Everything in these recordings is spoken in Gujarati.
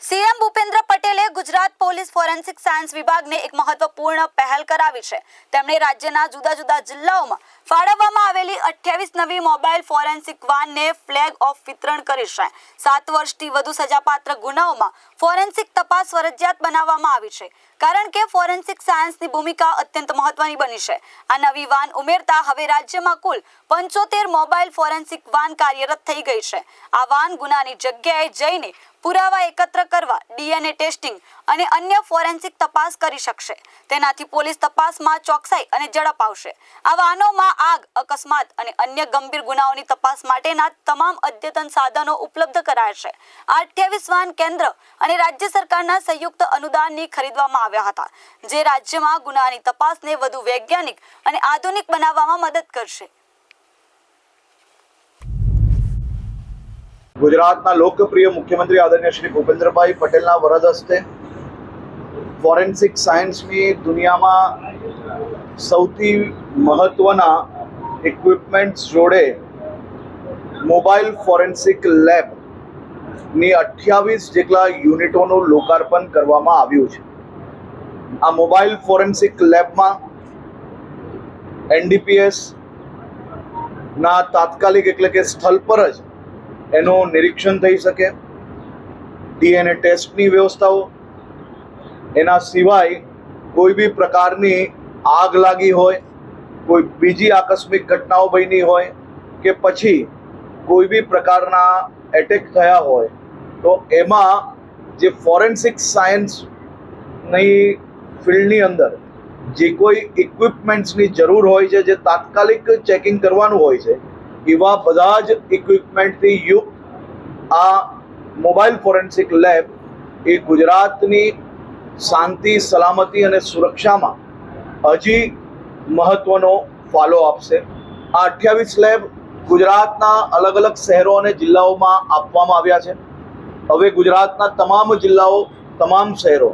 સીએમ ભૂપેન્દ્ર પટેલે ગુજરાત પોલીસ ફોરેન્સિક સાયન્સ વિભાગને એક મહત્વપૂર્ણ પહેલ કરાવી છે. તેમણે રાજ્યના જુદા જુદા જિલ્લાઓમાં ફાળવવામાં આવેલી અઠ્યાવીસ નવી મોબાઈલ ફોરેન્સિક વાનને ફ્લેગ ઓફ વિતરણ કરી છે. સાત વર્ષથી વધુ સજાપાત્ર ગુનાઓમાં ફોરેન્સિક તપાસ ફરજિયાત બનાવવામાં આવી છે. કારણ કે ફોરેન્સિક સાયન્સની ભૂમિકા અત્યંત મહત્વની બની છે. આ નવી વાન ઉમેરતા હવે રાજ્યમાં કુલ પંચોતેર મોબાઈલ ફોરેન્સિક વાન કાર્યરત થઈ ગઈ છે. આ વાન ગુનાની જગ્યાએ જઈને પુરાવા એકત્ર કરવા, ડીએનએ ટેસ્ટિંગ અને અન્ય ફોરેન્સિક તપાસ કરી શકશે. તેનાથી પોલીસ તપાસમાં ચોકસાઈ અને ઝડપ આવશે. આ વાહનોમાં આગ, અકસ્માત અને અન્ય ગંભીર ગુનાઓની તપાસ માટેના તમામ અદ્યતન સાધનો ઉપલબ્ધ કરાશે આ અઠ્યાવીસ વાહન કેન્દ્ર અને રાજ્ય સરકારના સંયુક્ત અનુદાનની ખરીદવામાં આવ્યા હતા, જે રાજ્યમાં ગુનાની તપાસને વધુ વૈજ્ઞાનિક અને આધુનિક બનાવવામાં મદદ કરશે. ગુજરાતના લોકપ્રિય મુખ્યમંત્રી આદરણીય શ્રી ભૂપેન્દ્રભાઈ પટેલના વરદ હસ્તે ફોરેન્સિક સાયન્સની દુનિયામાં સૌથી મહત્વના ઇક્વિપમેન્ટ્સ જોડે મોબાઈલ ફોરેન્સિક લેબની અઠ્યાવીસ જેટલા યુનિટોનું લોકાર્પણ કરવામાં આવ્યું છે. આ મોબાઈલ ફોરેન્સિક લેબમાં એનડીપીએસ ના તાત્કાલિક એટલે કે સ્થળ પર જ એનું નિરીક્ષણ થઈ શકે. ડીએનએ ટેસ્ટની વ્યવસ્થાઓ. એના સિવાય કોઈ બી પ્રકારની આગ લાગી હોય, કોઈ બીજી આકસ્મિક ઘટનાઓ બની હોય કે પછી કોઈ બી પ્રકારના એટેક થયા હોય, તો એમાં જે ફોરેન્સિક સાયન્સની ફિલ્ડની અંદર જે કોઈ ઇક્વિપમેન્ટ્સની જરૂર હોય છે, જે તાત્કાલિક ચેકિંગ કરવાનું હોય છે, એવા બધા જ ઇક્વિપમેન્ટથી યુક્ત આ મોબાઈલ ફોરેન્સિક લેબ એ ગુજરાતની શાંતિ, સલામતી અને સુરક્ષામાં હજી મહત્વનો ફાળો આપશે. આ અઠ્યાવીસ લેબ ગુજરાતના અલગ અલગ શહેરો અને જિલ્લાઓમાં આપવામાં આવ્યા છે. હવે ગુજરાતના તમામ જિલ્લાઓ, તમામ શહેરો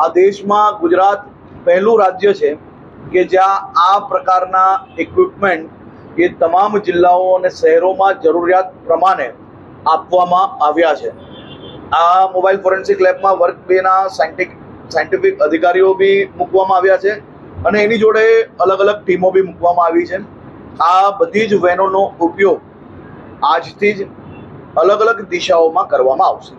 આ દેશમાં ગુજરાત પહેલું રાજ્ય છે કે જ્યાં આ પ્રકારના ઇક્વિપમેન્ટ એ તમામ જિલ્લાઓ અને શહેરોમાં જરૂરિયાત પ્રમાણે આપવામાં આવ્યા છે. આ મોબાઈલ ફોરેન્સિક લેબમાં વર્ક બેના સાયન્ટિક સાયન્ટિફિક અધિકારીઓ બી મૂકવામાં આવ્યા છે અને એની જોડે અલગ અલગ ટીમો બી મૂકવામાં આવી છે. આ બધી જ વેનોનો ઉપયોગ આજથી જ અલગ અલગ દિશાઓમાં કરવામાં આવશે.